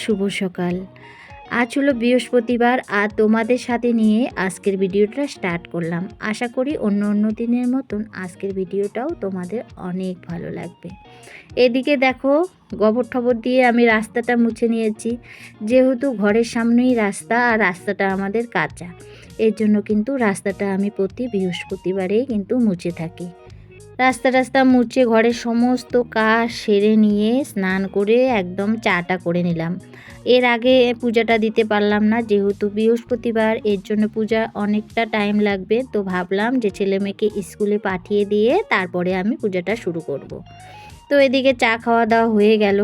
শুভ সকাল। আজ হলো বৃহস্পতিবার, আর তোমাদের সাথে নিয়ে আজকের ভিডিওটা স্টার্ট করলাম। আশা করি অন্য অন্য দিনের মতন আজকের ভিডিওটাও তোমাদের অনেক ভালো লাগবে। এদিকে দেখো গোবর ঠবর দিয়ে আমি রাস্তাটা মুছে নিয়েছি। যেহেতু ঘরের সামনেই রাস্তা, আর রাস্তাটা আমাদের কাঁচা। এর জন্য কিন্তু রাস্তাটা আমি প্রতি বৃহস্পতিবারেই কিন্তু মুছে থাকি। রাস্তা রাস্তা মুছে ঘরের সমস্ত কাজ সেরে নিয়ে স্নান করে একদম চাটা করে নিলাম এর আগে পূজাটা দিতে পারলাম না, যেহেতু বৃহস্পতিবার, এর জন্য পূজা অনেকটা টাইম লাগবে তো ভাবলাম যে ছেলে মেয়েকে স্কুলে পাঠিয়ে দিয়ে তারপরে আমি পূজাটা শুরু করব। তো এদিকে চা খাওয়া দাওয়া হয়ে গেল।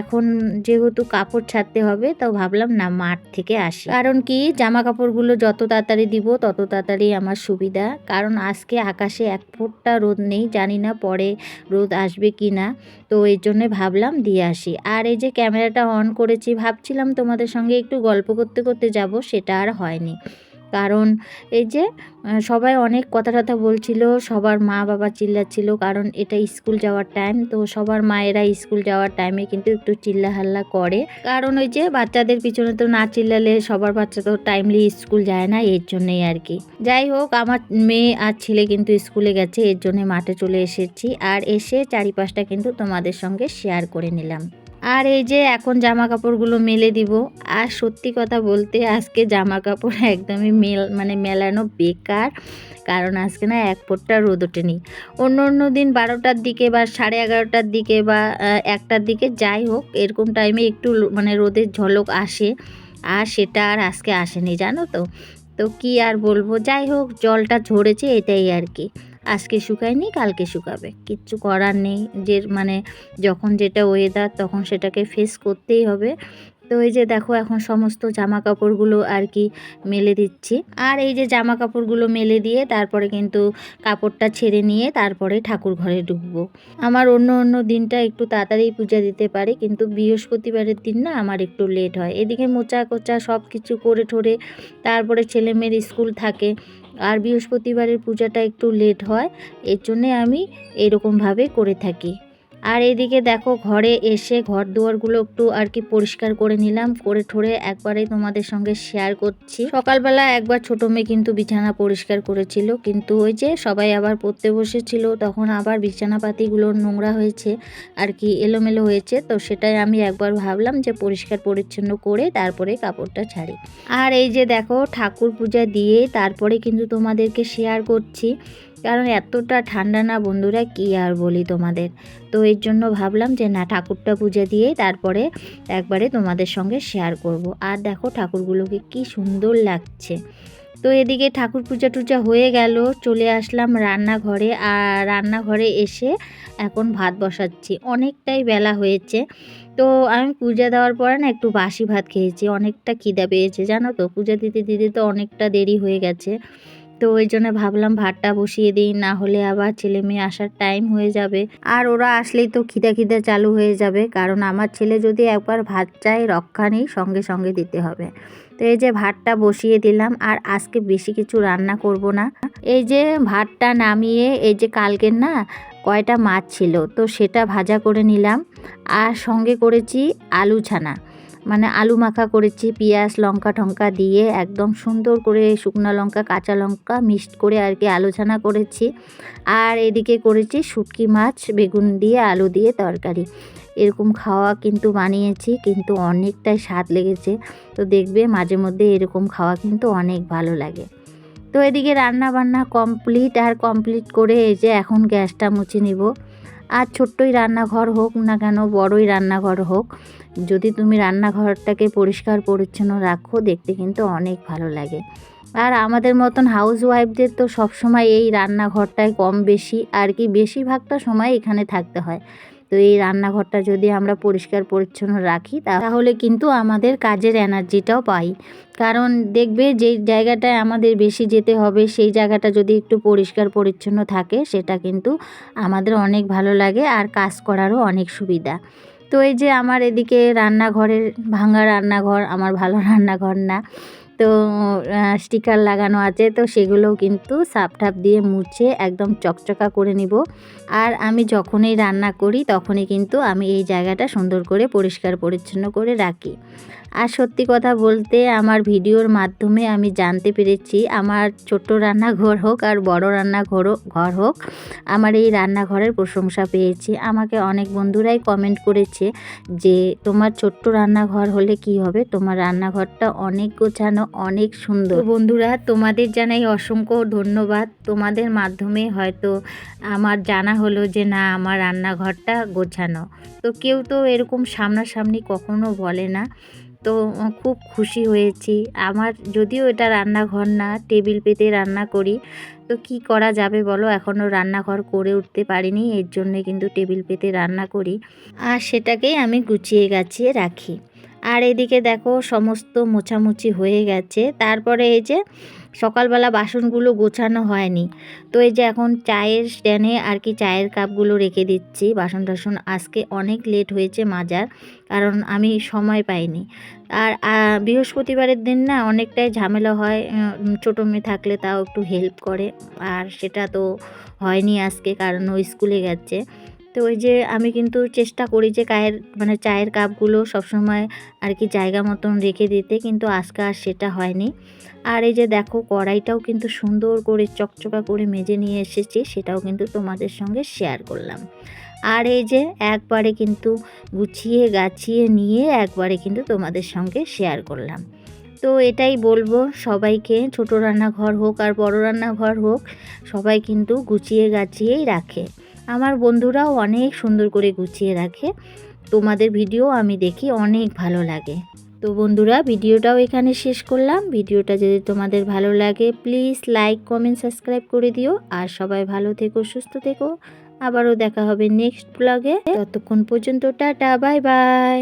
এখন যেহেতু কাপড় ছাড়তে হবে তো ভাবলাম না মাঠ থেকে আসি। কারণ কি জামা কাপড়গুলো যত তাড়াতাড়ি দিব, তত তাড়াতাড়ি আমার সুবিধা। কারণ আজকে আকাশে এক ফুটটা রোদ নেই, জানি না পরে রোদ আসবে কি না। তো এর জন্য ভাবলাম দিয়ে আসি। আর এই যে ক্যামেরাটা অন করেছি, ভাবছিলাম তোমাদের সঙ্গে একটু গল্প করতে করতে যাব, সেটা আর হয়নি। কারণ এই যে সবাই অনেক কথা টথা বলছিল, সবার মা বাবা চিল্লাচ্ছিল কারণ এটা স্কুল যাওয়ার টাইম তো সবার মায়েরা স্কুল যাওয়ার টাইমে কিন্তু একটু চিল্লা হাল্লা করে। কারণ ওই যে বাচ্চাদের পিছনে তো না চিল্লালে সবার বাচ্চা তো টাইমলি স্কুল যায় না, এর জন্যই আর কি। যাই হোক, আমার মেয়ে আর ছেলে কিন্তু স্কুলে গেছে, এর জন্য মাঠে চলে এসেছি। আর এসে চারিপাশটা কিন্তু তোমাদের সঙ্গে শেয়ার করে নিলাম। আর এই যে এখন জামা কাপড়গুলো মেলে দিব। আর সত্যি কথা বলতে আজকে জামা কাপড় একদমই মেল মানে মেলানো বেকার। কারণ আজকে না এক ফোটটা রোদ ওঠেনি। অন্য অন্য দিন বারোটার দিকে বা সাড়ে এগারোটার দিকে বা একটার দিকে যাই হোক, এরকম টাইমে একটু মানে রোদের ঝলক আসে। আর সেটা আর আজকে আসেনি, জানো তো? তো কি আর বলব? যাই হোক, জলটা ঝরেছে এটাই আর কি। আজকে শুকায়নি, কালকে শুকাবে। কিচ্ছু করার নেই। যে মানে যখন যেটা ওয়েদার তখন সেটাকে ফেস করতেই হবে। তো এই যে দেখো এখন সমস্ত জামা কাপড়গুলো আর কি মেলে দিচ্ছি। আর এই যে জামা কাপড়গুলো মেলে দিয়ে তারপরে কিন্তু কাপড়টা ছেড়ে নিয়ে তারপরে ঠাকুর ঘরে ঢুকবো। আমার অন্য অন্য দিনটা একটু তাড়াতাড়ি পূজা দিতে পারে, কিন্তু বৃহস্পতিবারের দিন না আমার একটু লেট হয়। এদিকে মোচা কোচা সব কিছু করে ঠোরে তারপরে ছেলে মেয়ের স্কুল থাকে, আর বৃহস্পতিবারের পূজাটা একটু লেট হয়, এর জন্যে আমি এরকমভাবে করে থাকি। আর এদিকে দেখো, ঘরে এসে ঘর দুয়ারগুলো একটু আর কি পরিষ্কার করে নিলাম, করে ঠোরে একবারে তোমাদের সঙ্গে শেয়ার করছি। সকালবেলা একবার ছোট মেয়ে কিন্তু বিছানা পরিষ্কার করেছিল, কিন্তু ওই যে সবাই আবার পড়তে বসেছিল, তখন আবার বিছানাপাতিগুলো নোংরা হয়েছে, আর কি এলোমেলো হয়েছে, তো সেটাই আমি একবার ভাবলাম যে পরিষ্কার পরিচ্ছন্ন করে তারপরে কাপড়টা ছাড়ি। আর এই যে দেখো, ঠাকুর পূজা দিয়ে তারপরে কিন্তু তোমাদেরকে শেয়ার করছি। কারণ এতটা ঠান্ডা না বন্ধুরা, কি আর বলি তোমাদের? তো এর জন্য ভাবলাম যে না, ঠাকুরটা পুজো দিয়েই তারপরে একবারে তোমাদের সঙ্গে শেয়ার করব। আর দেখো ঠাকুরগুলোকে কি সুন্দর লাগছে। তো এদিকে ঠাকুর পূজা টুজা হয়ে গেল, চলে আসলাম রান্নাঘরে। আর রান্নাঘরে এসে এখন ভাত বসাচ্ছি। অনেকটাই বেলা হয়েছে। তো আমি পূজা দেওয়ার পরে না একটু বাসি ভাত খেয়েছি। অনেকটা খিদা পেয়েছে, জানো তো? পূজা দিতে দিতে তো অনেকটা দেরি হয়ে গেছে। তো ওই জন্য ভাবলাম ভাতটা বসিয়ে দিই, না হলে আবার ছেলে মেয়ে আসার টাইম হয়ে যাবে। আর ওরা আসলেই তো খিদা খিদা চালু হয়ে যাবে, কারণ আমার ছেলে যদি একবার ভাত চায় রক্ষা নেই, সঙ্গে সঙ্গে দিতে হবে। তো এই যে ভাতটা বসিয়ে দিলাম, আর আজকে বেশি কিছু রান্না করব না। এই যে ভাতটা নামিয়ে, এই যে কালকের না কয়টা মাছ ছিল, তো সেটা ভাজা করে নিলাম। আর সঙ্গে করেছি আলু ছানা। মানে আলু মাখা করেছি, পেঁয়াজ, লঙ্কা টঙ্কা দিয়ে একদম সুন্দর করে শুকনো লঙ্কা, কাঁচা লঙ্কা মিক্সড করে আর কি আলোচনা করেছি। আর এদিকে করেছি শুটকি মাছ, বেগুন দিয়ে আলু দিয়ে তরকারি। এরকম খাওয়া কিন্তু বানিয়েছি, কিন্তু অনেকটাই স্বাদ লেগেছে। তো দেখবে মাঝে মধ্যে এরকম খাওয়া কিন্তু অনেক ভালো লাগে। তো এদিকে রান্না বান্না কমপ্লিট, আর কমপ্লিট করে এই যে এখন গ্যাসটা মুছে নিব। আর ছোট্টই রান্নাঘর হোক না কেন, বড়ই রান্নাঘর হোক, যদি তুমি রান্নাঘরটাকে পরিষ্কার পরিচ্ছন্ন রাখো, দেখতে কিন্তু অনেক ভালো লাগে। আর আমাদের মতন হাউস ওয়াইফদের তো সবসময় এই রান্নাঘরটায় কম বেশি, আর কি বেশিরভাগটা সময় এখানে থাকতে হয়। তো এই রান্নাঘরটা যদি আমরা পরিষ্কার পরিচ্ছন্ন রাখি তাহলে কিন্তু আমাদের কাজের এনার্জিটাও পাই। কারণ দেখবে যে জায়গাটায় আমাদের বেশি যেতে হবে, সেই জায়গাটা যদি একটু পরিষ্কার পরিচ্ছন্ন থাকে, সেটা কিন্তু আমাদের অনেক ভালো লাগে আর কাজ করারও অনেক সুবিধা। তো এই যে আমার এদিকে রান্নাঘরের ভাঙা রান্নাঘর, আমার ভালো রান্নাঘর না। তো স্টিকার লাগানো আছে, তো সেগুলোও কিন্তু সাপ টাপ দিয়ে মুছে একদম চকচকা করে নিব। আর আমি যখনই রান্না করি, তখনই কিন্তু আমি এই জায়গাটা সুন্দর করে পরিষ্কার পরিচ্ছন্ন করে রাখি। সত্যি কথা বলতে আমার ভিডিওর মাধ্যমে আমি জানতে পেরেছি আমার ছোট্ট রান্নাঘর হোক আর বড় রান্নাঘর ঘর হোক, আমার এই রান্নাঘরের প্রশংসা পেয়েছি। আমাকে অনেক বন্ধুরাই কমেন্ট করেছে যে, তোমার ছোট্ট রান্নাঘর হলে কি হবে? তোমার রান্নাঘরটা অনেক গোছানো, অনেক সুন্দর। বন্ধুরা, তোমাদের জানাই অসংখ্য ধন্যবাদ। তোমাদের মাধ্যমে হয়তো আমার জানা হলো যে, না, আমার রান্নাঘরটা গোছানো। তো কেউ তো এরকম সামনাসামনি কখনো বলে না। তো খুব খুশি হয়েছি। আমার যদিও এটা রান্নাঘর না, টেবিল পেতে রান্না করি, তো কি করা যাবে বলো? এখনও রান্নাঘর করে উঠতে পারিনি, এর জন্যে কিন্তু টেবিল পেতে রান্না করি। আর সেটাকেই আমি গুছিয়ে গাছিয়ে রাখি। আর এদিকে দেখো, সমস্ত মোছামুছি হয়ে গেছে। তারপরে এই যে সকালবেলা বাসনগুলো গোছানো হয়নি। তো এই যে এখন চায়ের স্ট্যান্ডে আর কি চায়ের কাপগুলো রেখে দিচ্ছি। বাসন টাসন আজকে অনেক লেট হয়েছে মাজার, কারণ আমি সময় পাইনি। আর বৃহস্পতিবারের দিন না অনেকটাই ঝামেলা হয় ছোটো মেয়ে থাকলে তাও একটু হেল্প করে। আর সেটা তো হয়নি আজকে, কারণ ও স্কুলে গেছে। তো ওই যে আমি কিন্তু চেষ্টা করি যে কায়ের মানে চায়ের কাপগুলো সবসময় আর কি জায়গা মতন রেখে দিতে, কিন্তু আজকে আর সেটা হয়নি। আর এই যে দেখো কড়াইটাও কিন্তু সুন্দর করে চকচকা করে মেজে নিয়ে এসেছি, সেটাও কিন্তু তোমাদের সঙ্গে শেয়ার করলাম। আর এই যে একবারে কিন্তু গুছিয়ে গাছিয়ে নিয়ে একবারে কিন্তু তোমাদের সঙ্গে শেয়ার করলাম। তো এটাই বলব সবাইকে, ছোট রান্নাঘর হোক আর বড় রান্নাঘর হোক, সবাই কিন্তু গুছিয়ে গাছিয়েই রাখে। আমার বন্ধুরাও অনেক সুন্দর করে গুছিয়ে রাখে। তোমাদের ভিডিও আমি দেখি, অনেক ভালো লাগে। তো বন্ধুরা ভিডিওটাও এখানে শেষ করলাম। ভিডিওটা যদি তোমাদের ভালো লাগে প্লিজ লাইক কমেন্ট সাবস্ক্রাইব করে দিও। আর সবাই ভালো থেকো, সুস্থ থেকো। আবারও দেখা হবে নেক্সট ব্লগে ততক্ষণ পর্যন্ত টাটা বাই বাই